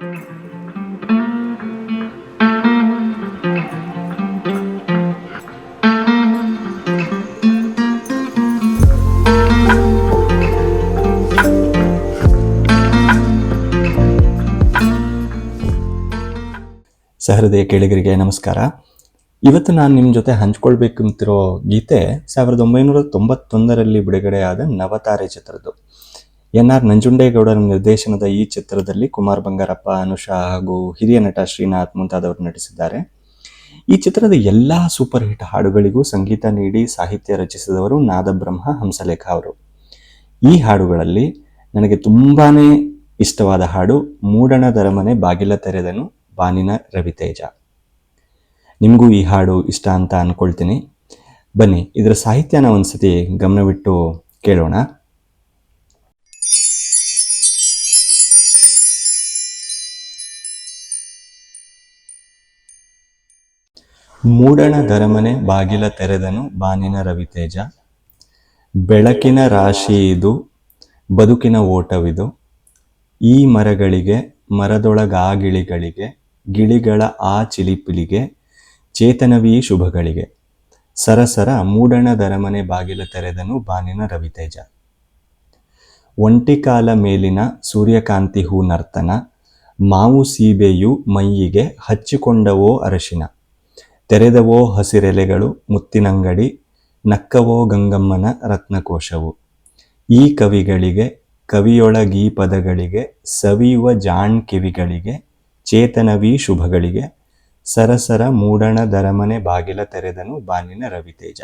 ಸಹೃದಯ ಕೇಳಿಗರಿಗೆ ನಮಸ್ಕಾರ. ಇವತ್ತು ನಾನು ನಿಮ್ಮ ಜೊತೆ ಹಂಚ್ಕೊಳ್ಬೇಕಂತಿರೋ ಗೀತೆ ಸಾವಿರದ ಒಂಬೈನೂರ ತೊಂಬತ್ತೊಂದರಲ್ಲಿ ಬಿಡುಗಡೆಯಾದ ನವತಾರೆ ಚಿತ್ರದ್ದು. ಎನ್ ಆರ್ ನಂಜುಂಡೇಗೌಡರ ನಿರ್ದೇಶನದ ಈ ಚಿತ್ರದಲ್ಲಿ ಕುಮಾರ್ ಬಂಗಾರಪ್ಪ, ಅನುಷಾ ಹಾಗೂ ಹಿರಿಯ ನಟ ಶ್ರೀನಾಥ್ ಮುಂತಾದವರು ನಟಿಸಿದ್ದಾರೆ. ಈ ಚಿತ್ರದ ಎಲ್ಲ ಸೂಪರ್ ಹಿಟ್ ಹಾಡುಗಳಿಗೂ ಸಂಗೀತ ನೀಡಿ ಸಾಹಿತ್ಯ ರಚಿಸಿದವರು ನಾದಬ್ರಹ್ಮ ಹಂಸಲೇಖ ಅವರು. ಈ ಹಾಡುಗಳಲ್ಲಿ ನನಗೆ ತುಂಬಾನೇ ಇಷ್ಟವಾದ ಹಾಡು, ಮೂಡಣ ದರಮನೆ ಬಾಗಿಲ ತೆರೆದನು ಬಾನಿನ ರವಿತೇಜ. ನಿಮಗೂ ಈ ಹಾಡು ಇಷ್ಟ ಅಂತ ಅನ್ಕೊಳ್ತೀನಿ. ಬನ್ನಿ, ಇದರ ಸಾಹಿತ್ಯನ ಒಂದ್ಸತಿ ಗಮನವಿಟ್ಟು ಕೇಳೋಣ. ಮೂಡಣ ದರಮನೆ ಬಾಗಿಲ ತೆರೆದನು ಬಾನಿನ ರವಿತೇಜ. ಬೆಳಕಿನ ರಾಶಿ ಇದು, ಬದುಕಿನ ಓಟವಿದು. ಈ ಮರಗಳಿಗೆ ಮರದೊಳಗಾ ಗಿಳಿಗಳಿಗೆ ಗಿಳಿಗಳ ಆ ಚಿಲಿಪಿಲಿಗೆ, ಚೇತನವೀ ಶುಭಗಳಿಗೆ. ಸರಸರ ಮೂಡಣ ದರಮನೆ ಬಾಗಿಲ ತೆರೆದನು ಬಾನಿನ ರವಿತೇಜ. ಒಂಟಿಕಾಲ ಮೇಲಿನ ಸೂರ್ಯಕಾಂತಿ ಹೂ ನರ್ತನ, ಮಾವು ಸೀಬೆಯು ಮೈಯಿಗೆ ಹಚ್ಚಿಕೊಂಡವೋ ಅರಶಿನ. ತೆರೆದವೋ ಹಸಿರೆಲೆಗಳು, ಮುತ್ತಿನಂಗಡಿ, ನಕ್ಕವೋ ಗಂಗಮ್ಮನ ರತ್ನಕೋಶವು. ಈ ಕವಿಗಳಿಗೆ, ಕವಿಯೊಳಗೀ ಪದಗಳಿಗೆ, ಸವಿಯುವ ಜಾಣ್ ಕಿವಿಗಳಿಗೆ, ಚೇತನವೀ ಶುಭಗಳಿಗೆ, ಸರಸರ ಮೂಡಣ ದರಮನೆ ಬಾಗಿಲ ತೆರೆದನು ಬಾನಿನ ರವಿತೇಜ.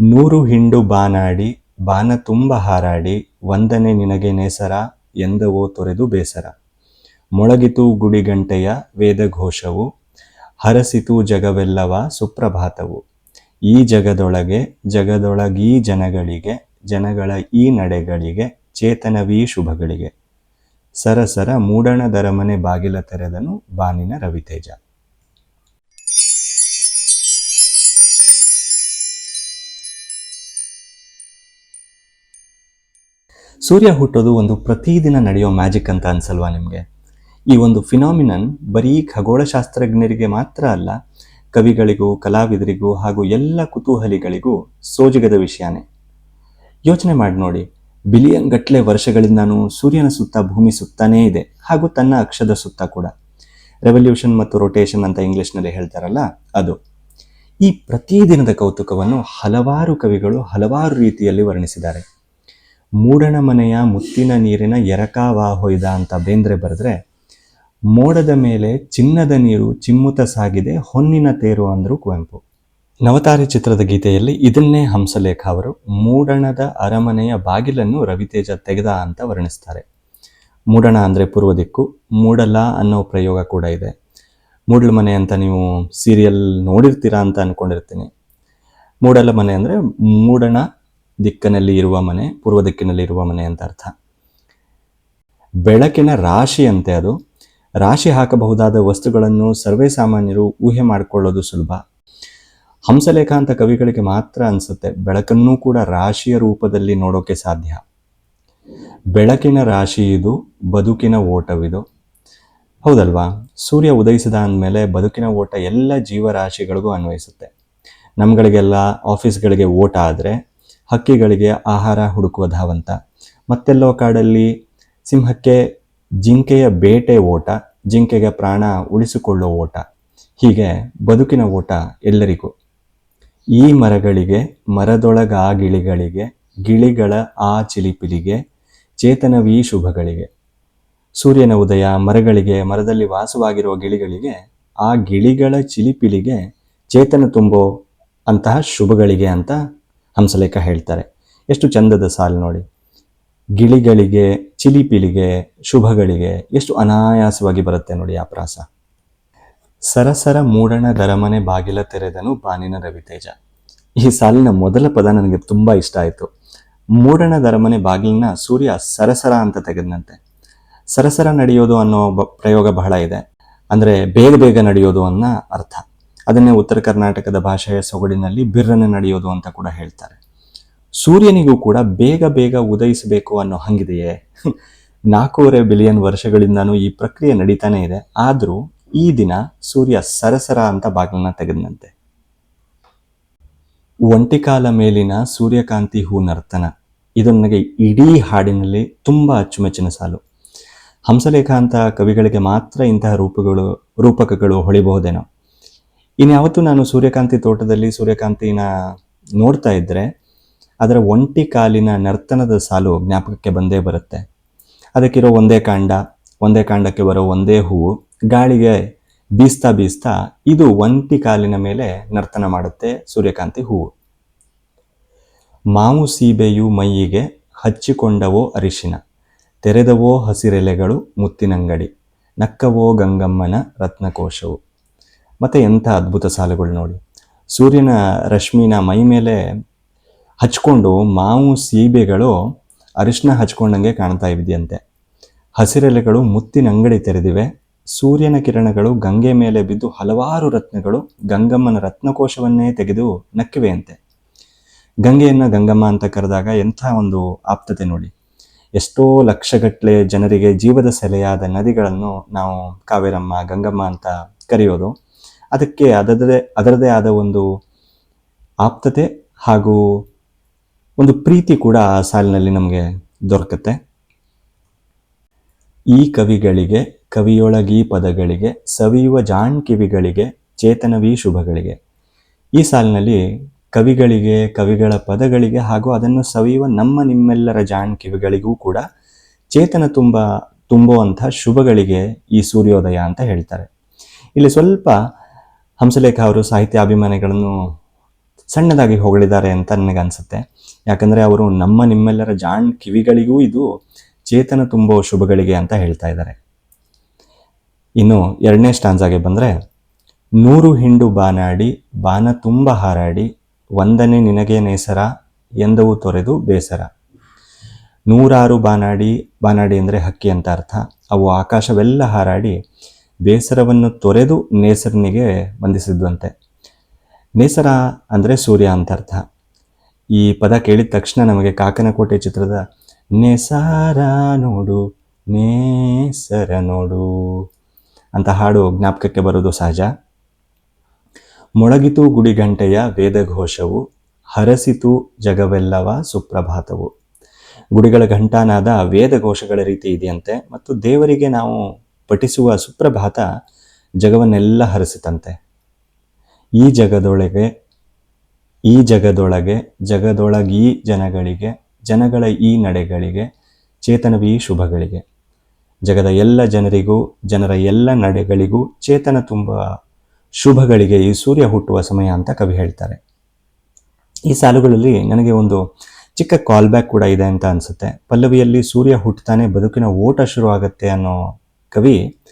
ನೂರು ಹಿಂಡು ಬಾನಾಡಿ, ಬಾನ ತುಂಬ ಹಾರಾಡಿ, ವಂದನೆ ನಿನಗೆ ನೇಸರ, ಎಂದವೋ ತೊರೆದು ಬೇಸರ. ಮೊಳಗಿತು ಗುಡಿಗಂಟೆಯ ವೇದಘೋಷವು ಹರಸಿತು ಜಗವೆಲ್ಲವ ಸುಪ್ರಭಾತವು. ಈ ಜಗದೊಳಗೆ, ಜಗದೊಳಗೀ ಜನಗಳಿಗೆ, ಜನಗಳ ಈ ನಡೆಗಳಿಗೆ ಚೇತನವೀ ಶುಭಗಳಿಗೆ. ಸರಸರ ಮೂಡಣ ದರಮನೆ ಬಾಗಿಲ ತೆರೆದನು ಬಾನಿನ ರವಿತೇಜ. ಸೂರ್ಯ ಹುಟ್ಟೋದು ಒಂದು ಪ್ರತಿದಿನ ನಡೆಯೋ ಮ್ಯಾಜಿಕ್ ಅಂತ ಅನ್ಸಲ್ವಾ ನಿಮಗೆ? ಈ ಒಂದು ಫಿನಾಮಿನನ್ ಬರೀ ಖಗೋಳಶಾಸ್ತ್ರಜ್ಞರಿಗೆ ಮಾತ್ರ ಅಲ್ಲ, ಕವಿಗಳಿಗೂ, ಕಲಾವಿದರಿಗೂ ಹಾಗೂ ಎಲ್ಲ ಕುತೂಹಲಿಗಳಿಗೂ ಸೋಜಿಗದ ವಿಷಯನೇ. ಯೋಚನೆ ಮಾಡಿ ನೋಡಿ, ಬಿಲಿಯನ್ ಗಟ್ಟಲೆ ವರ್ಷಗಳಿಂದನೂ ಸೂರ್ಯನ ಸುತ್ತ ಭೂಮಿ ಸುತ್ತಾನೇ ಇದೆ ಹಾಗೂ ತನ್ನ ಅಕ್ಷದ ಸುತ್ತ ಕೂಡ. ರೆವಲ್ಯೂಷನ್ ಮತ್ತು ರೊಟೇಷನ್ ಅಂತ ಇಂಗ್ಲಿಷ್ನಲ್ಲಿ ಹೇಳ್ತಾರಲ್ಲ, ಅದು. ಈ ಪ್ರತಿದಿನದ ಕೌತುಕವನ್ನು ಹಲವಾರು ಕವಿಗಳು ಹಲವಾರು ರೀತಿಯಲ್ಲಿ ವರ್ಣಿಸಿದ್ದಾರೆ. ಮೂಡಣ ಮನೆಯ ಮುತ್ತಿನ ನೀರಿನ ಎರಕಾವಾ ಹೊಯ್ದ ಅಂತ ಬೇಂದ್ರೆ ಬರೆದ್ರೆ ಮೋಡದ ಮೇಲೆ ಚಿನ್ನದ ನೀರು ಚಿಮ್ಮುತ ಸಾಗಿದೆ, ಹೊನ್ನಿನ ತೇರು ಅಂದರು ಕುವೆಂಪು. ನವತಾರೆ ಚಿತ್ರದ ಗೀತೆಯಲ್ಲಿ ಇದನ್ನೇ ಹಂಸಲೇಖ ಅವರು, ಮೂಡಣದ ಅರಮನೆಯ ಬಾಗಿಲನ್ನು ರವಿತೇಜ ತೆಗೆದ ಅಂತ ವರ್ಣಿಸ್ತಾರೆ. ಮೂಡಣ ಅಂದರೆ ಪೂರ್ವ ದಿಕ್ಕು, ಮೂಡಲ ಅನ್ನೋ ಪ್ರಯೋಗ ಕೂಡ ಇದೆ. ಮೂಡಲ ಮನೆ ಅಂತ ನೀವು ಸೀರಿಯಲ್ ನೋಡಿರ್ತೀರಾ ಅಂತ ಅಂದ್ಕೊಂಡಿರ್ತೀನಿ ಮೂಡಲ ಮನೆ ಅಂದರೆ ಮೂಡಣ ದಿಕ್ಕಿನಲ್ಲಿ ಇರುವ ಮನೆ, ಪೂರ್ವ ದಿಕ್ಕಿನಲ್ಲಿ ಇರುವ ಮನೆ ಅಂತ ಅರ್ಥ. ಬೆಳಕಿನ ರಾಶಿಯಂತೆ ಅದು ರಾಶಿ ಹಾಕಬಹುದಾದ ವಸ್ತುಗಳನ್ನು ಸರ್ವೇ ಸಾಮಾನ್ಯರು ಊಹೆ ಮಾಡಿಕೊಳ್ಳೋದು ಸುಲಭ. ಹಂಸಲೇಖ ಅಂತ ಕವಿಗಳಿಗೆ ಮಾತ್ರ ಅನಿಸುತ್ತೆ. ಬೆಳಕನ್ನೂ ಕೂಡ ರಾಶಿಯ ರೂಪದಲ್ಲಿ ನೋಡೋಕೆ ಸಾಧ್ಯ. ಬೆಳಕಿನ ರಾಶಿ ಇದು, ಬದುಕಿನ ಓಟವಿದು. ಹೌದಲ್ವಾ? ಸೂರ್ಯ ಉದಯಿಸಿದ ಅಂದಮೇಲೆ ಬದುಕಿನ ಓಟ ಎಲ್ಲ ಜೀವರಾಶಿಗಳಿಗೂ ಅನ್ವಯಿಸುತ್ತೆ. ನಮ್ಗಳಿಗೆಲ್ಲ ಆಫೀಸ್ಗಳಿಗೆ ಓಟ ಆದರೆ ಹಕ್ಕಿಗಳಿಗೆ ಆಹಾರ ಹುಡುಕುವ ಧಾವಂತ. ಮತ್ತೆಲ್ಲೋ ಕಾಡಲ್ಲಿ ಸಿಂಹಕ್ಕೆ ಜಿಂಕೆಯ ಬೇಟೆ ಓಟ, ಜಿಂಕೆಗೆ ಪ್ರಾಣ ಉಳಿಸಿಕೊಳ್ಳೋ ಓಟ, ಹೀಗೆ ಬದುಕಿನ ಓಟ ಎಲ್ಲರಿಗೂ. ಈ ಮರಗಳಿಗೆ ಮರದೊಳಗಾ ಗಿಳಿಗಳಿಗೆ ಗಿಳಿಗಳ ಆ ಚಿಲಿಪಿಲಿಗೆ ಚೇತನವೀ ಶುಭಗಳಿಗೆ. ಸೂರ್ಯನ ಉದಯ ಮರಗಳಿಗೆ, ಮರದಲ್ಲಿ ವಾಸವಾಗಿರುವ ಗಿಳಿಗಳಿಗೆ, ಆ ಗಿಳಿಗಳ ಚಿಲಿಪಿಲಿಗೆ ಚೇತನ ತುಂಬೋ ಅಂತಹ ಶುಭಗಳಿಗೆ ಅಂತ ಹಂಸಲೇಖ ಹೇಳ್ತಾರೆ. ಎಷ್ಟು ಚಂದದ ಸಾಲು ನೋಡಿ. ಗಿಳಿಗಳಿಗೆ ಚಿಲಿಪಿಲಿಗೆ ಶುಭಗಳಿಗೆ ಎಷ್ಟು ಅನಾಯಾಸವಾಗಿ ಬರುತ್ತೆ ನೋಡಿ ಆ ಪ್ರಾಸ. ಸರಸರ ಮೂಡಣ ದರಮನೆ ಬಾಗಿಲ ತೆರೆದನು ಬಾನಿನ ರವಿತೇಜ. ಈ ಸಾಲಿನ ಮೊದಲ ಪದ ನನಗೆ ತುಂಬ ಇಷ್ಟ ಆಯಿತು. ಮೂಡಣ ದರಮನೆ ಬಾಗಿಲಿನ ಸೂರ್ಯ ಸರಸರ ಅಂತ ತೆಗೆದನಂತೆ ಸರಸರ ನಡೆಯೋದು ಅನ್ನೋ ಪ್ರಯೋಗ ಬಹಳ ಇದೆ. ಅಂದರೆ ಬೇಗ ಬೇಗ ನಡೆಯೋದು ಅನ್ನೋ ಅರ್ಥ. ಅದನ್ನೇ ಉತ್ತರ ಕರ್ನಾಟಕದ ಭಾಷೆಯ ಸೊಗಡಿನಲ್ಲಿ ಬಿರ್ರನೆ ನಡೆಯೋದು ಅಂತ ಕೂಡ ಹೇಳ್ತಾರೆ. ಸೂರ್ಯನಿಗೂ ಕೂಡ ಬೇಗ ಬೇಗ ಉದಯಿಸಬೇಕು ಅನ್ನೋ ಹಂಗಿದೆಯೇ? ನಾಲ್ಕೂವರೆ ಬಿಲಿಯನ್ ವರ್ಷಗಳಿಂದಾನು ಈ ಪ್ರಕ್ರಿಯೆ ನಡೀತಾನೆ ಇದೆ. ಆದರೂ ಈ ದಿನ ಸೂರ್ಯ ಸರಸರ ಅಂತ ಬಾಗಿಲನ್ನ ತೆಗೆದನಂತೆ. ಒಂಟಿಕಾಲ ಮೇಲಿನ ಸೂರ್ಯಕಾಂತಿ ಹೂ ನರ್ತನ. ಇದು ನನಗೆ ಇಡೀ ಹಾಡಿನಲ್ಲಿ ತುಂಬ ಅಚ್ಚುಮೆಚ್ಚಿನ ಸಾಲು. ಹಂಸಲೇಖ ಅಂತ ಕವಿಗಳಿಗೆ ಮಾತ್ರ ಇಂತಹ ರೂಪಗಳು, ರೂಪಕಗಳು ಹೊಳಿಬಹುದೇನೋ. ಇನ್ಯಾವತ್ತೂ ನಾನು ಸೂರ್ಯಕಾಂತಿ ತೋಟದಲ್ಲಿ ಸೂರ್ಯಕಾಂತಿನ ನೋಡ್ತಾ ಇದ್ದರೆ ಅದರ ಒಂಟಿ ಕಾಲಿನ ನರ್ತನದ ಸಾಲು ಜ್ಞಾಪಕಕ್ಕೆ ಬಂದೇ ಬರುತ್ತೆ. ಅದಕ್ಕಿರೋ ಒಂದೇ ಕಾಂಡ, ಒಂದೇ ಕಾಂಡಕ್ಕೆ ಬರೋ ಒಂದೇ ಹೂವು, ಗಾಳಿಗೆ ಬೀಸ್ತಾ ಬೀಸ್ತಾ ಇದು ಒಂಟಿ ಕಾಲಿನ ಮೇಲೆ ನರ್ತನ ಮಾಡುತ್ತೆ ಸೂರ್ಯಕಾಂತಿ ಹೂವು. ಮಾವು ಸೀಬೆಯು ಮೈಯಿಗೆ ಹಚ್ಚಿಕೊಂಡವೋ ಅರಿಶಿನ, ತೆರೆದವೋ ಹಸಿರೆಲೆಗಳು ಮುತ್ತಿನಂಗಡಿ, ನಕ್ಕವೋ ಗಂಗಮ್ಮನ ರತ್ನಕೋಶವು. ಮತ್ತೆ ಎಂಥ ಅದ್ಭುತ ಸಾಲುಗಳು ನೋಡಿ. ಸೂರ್ಯನ ರಶ್ಮಿನ ಮೈ ಮೇಲೆ ಹಚ್ಕೊಂಡು ಮಾವು ಸೀಬೆಗಳು ಅರಿಶಿನ ಹಚ್ಕೊಂಡಂಗೆ ಕಾಣ್ತಾ ಇದೆಯಂತೆ. ಹಸಿರೆಲೆಗಳು ಮುತ್ತಿನ ಅಂಗಡಿ ತೆರೆದಿವೆ. ಸೂರ್ಯನ ಕಿರಣಗಳು ಗಂಗೆ ಮೇಲೆ ಬಿದ್ದು ಹಲವಾರು ರತ್ನಗಳು ಗಂಗಮ್ಮನ ರತ್ನಕೋಶವನ್ನೇ ತೆಗೆದು ನಕ್ಕಿವೆಯಂತೆ. ಗಂಗೆಯನ್ನು ಗಂಗಮ್ಮ ಅಂತ ಕರೆದಾಗ ಎಂಥ ಒಂದು ಆಪ್ತತೆ ನೋಡಿ. ಎಷ್ಟೋ ಲಕ್ಷಗಟ್ಟಲೆ ಜನರಿಗೆ ಜೀವದ ಸೆಲೆಯಾದ ನದಿಗಳನ್ನು ನಾವು ಕಾವೇರಮ್ಮ, ಗಂಗಮ್ಮ ಅಂತ ಕರೆಯೋದು. ಅದಕ್ಕೆ ಅದರದೇ ಅದರದೇ ಆದ ಒಂದು ಆಪ್ತತೆ ಹಾಗೂ ಒಂದು ಪ್ರೀತಿ ಕೂಡ ಆ ಸಾಲಿನಲ್ಲಿ ನಮಗೆ ದೊರಕುತ್ತೆ. ಈ ಕವಿಗಳಿಗೆ, ಕವಿಯೊಳಗಿ ಪದಗಳಿಗೆ, ಸವಿಯುವ ಜಾಣ್ ಕಿವಿಗಳಿಗೆ ಚೇತನವೀ ಶುಭಗಳಿಗೆ, ಈ ಸಾಲಿನಲ್ಲಿ ಕವಿಗಳಿಗೆ, ಕವಿಗಳ ಪದಗಳಿಗೆ ಹಾಗೂ ಅದನ್ನು ಸವಿಯುವ ನಮ್ಮ ನಿಮ್ಮೆಲ್ಲರ ಜಾಣ್ ಕಿವಿಗಳಿಗೂ ಕೂಡ ಚೇತನ ತುಂಬ, ತುಂಬುವಂಥ ಶುಭಗಳಿಗೆ ಈ ಸೂರ್ಯೋದಯ ಅಂತ ಹೇಳ್ತಾರೆ. ಇಲ್ಲಿ ಸ್ವಲ್ಪ ಹಂಸಲೇಖ ಅವರು ಸಾಹಿತ್ಯ ಅಭಿಮಾನಿಗಳನ್ನು ಸಣ್ಣದಾಗಿ ಹೊಗಳಿದ್ದಾರೆ ಅಂತ ನನಗೆ ಅನಿಸುತ್ತೆ ಯಾಕಂದರೆ ಅವರು ನಮ್ಮ ನಿಮ್ಮೆಲ್ಲರ ಜಾಣ್ ಕಿವಿಗಳಿಗೂ ಇದು ಚೇತನ ತುಂಬೋ ಶುಭಗಳಿಗೆ ಅಂತ ಹೇಳ್ತಾ ಇದ್ದಾರೆ. ಇನ್ನು ಎರಡನೇ ಸ್ಟಾನ್ಸಾಗೆ ಬಂದರೆ, ನೂರು ಹಿಂಡು ಬಾನಾಡಿ, ಬಾನ ತುಂಬ ಹಾರಾಡಿ, ಒಂದನೇ ನಿನಗೆ ನೇಸರ ಎಂದವು ತೊರೆದು ಬೇಸರ. ನೂರಾರು ಬಾನಾಡಿ ಬಾನಾಡಿ ಅಂದರೆ ಹಕ್ಕಿ ಅಂತ ಅರ್ಥ. ಅವು ಆಕಾಶವೆಲ್ಲ ಹಾರಾಡಿ, ಬೇಸರವನ್ನು ತೊರೆದು ನೇಸರನಿಗೆ ಬಂಧಿಸಿದ್ವಂತೆ ನೇಸರ ಅಂದರೆ ಸೂರ್ಯ ಅಂತ ಅರ್ಥ. ಈ ಪದ ಕೇಳಿದ ತಕ್ಷಣ ನಮಗೆ ಕಾಕನಕೋಟೆ ಚಿತ್ರದ ನೇಸಾರ ನೋಡು, ನೇಸರ ನೋಡು ಅಂತ ಹಾಡು ಜ್ಞಾಪಕಕ್ಕೆ ಬರೋದು ಸಹಜ. ಮೊಳಗಿತು ಗುಡಿಗಂಟೆಯ ವೇದಘೋಷವು, ಹರಸಿತು ಜಗವೆಲ್ಲವ ಸುಪ್ರಭಾತವು ಗುಡಿಗಳ ಘಂಟಾನಾದ ವೇದಘೋಷಗಳ ರೀತಿ ಇದೆಯಂತೆ, ಮತ್ತು ದೇವರಿಗೆ ನಾವು ಪಠಿಸುವ ಸುಪ್ರಭಾತ ಜಗವನ್ನೆಲ್ಲ ಹರಿಸಿತಂತೆ. ಈ ಜಗದೊಳಗೆ ಈ ಜಗದೊಳಗೆ ಜಗದೊಳಗೆ ಈ ಜನಗಳಿಗೆ, ಜನಗಳ ಈ ನಡೆಗಳಿಗೆ, ಚೇತನವೀ ಶುಭಗಳಿಗೆ. ಜಗದ ಎಲ್ಲ ಜನರಿಗೂ, ಜನರ ಎಲ್ಲ ನಡೆಗಳಿಗೂ ಚೇತನ ತುಂಬ ಶುಭಗಳಿಗೆ ಈ ಸೂರ್ಯ ಹುಟ್ಟುವ ಸಮಯ ಅಂತ ಕವಿ ಹೇಳ್ತಾರೆ. ಈ ಸಾಲುಗಳಲ್ಲಿ ನನಗೆ ಒಂದು ಚಿಕ್ಕ ಕಾಲ್ ಬ್ಯಾಕ್ ಕೂಡ ಇದೆ ಅಂತ ಅನಿಸುತ್ತೆ. ಪಲ್ಲವಿಯಲ್ಲಿ ಸೂರ್ಯ ಹುಟ್ಟುತ್ತಾನೆ, ಬದುಕಿನ ಓಟ ಶುರು ಆಗುತ್ತೆ ಅನ್ನೋ ಕವಿ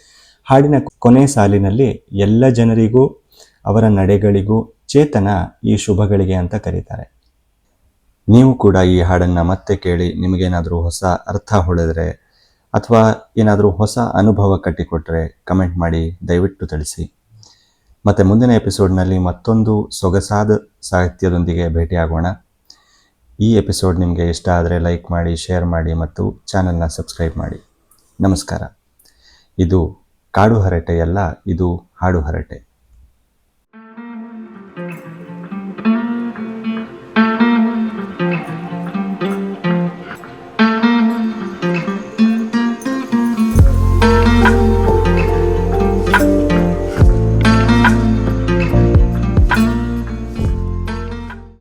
ಹಾಡಿನ ಕೊನೆ ಸಾಲಿನಲ್ಲಿ, ಎಲ್ಲ ಜನರಿಗೂ ಅವರ ನಡೆಗಳಿಗೂ ಚೇತನ ಈ ಶುಭಗಳಿಗೆ ಅಂತ ಕರೀತಾರೆ. ನೀವು ಕೂಡ ಈ ಹಾಡನ್ನು ಮತ್ತೆ ಕೇಳಿ ನಿಮಗೇನಾದರೂ ಹೊಸ ಅರ್ಥ ಹೊಳೆದ್ರೆ ಅಥವಾ ಏನಾದರೂ ಹೊಸ ಅನುಭವ ಕಟ್ಟಿಕೊಟ್ರೆ ಕಮೆಂಟ್ ಮಾಡಿ ದಯವಿಟ್ಟು ತಿಳಿಸಿ. ಮತ್ತು ಮುಂದಿನ ಎಪಿಸೋಡ್ನಲ್ಲಿ ಮತ್ತೊಂದು ಸೊಗಸಾದ ಸಾಹಿತ್ಯದೊಂದಿಗೆ ಭೇಟಿಯಾಗೋಣ. ಈ ಎಪಿಸೋಡ್ ನಿಮಗೆ ಇಷ್ಟ ಆದರೆ ಲೈಕ್ ಮಾಡಿ, ಶೇರ್ ಮಾಡಿ ಮತ್ತು ಚಾನಲ್ನ ಸಬ್ಸ್ಕ್ರೈಬ್ ಮಾಡಿ. ನಮಸ್ಕಾರ. ಇದು ಕಾಡು ಹರಟೆಯಲ್ಲ, ಇದು ಹಾಡು ಹರಟೆ. Mm-hmm.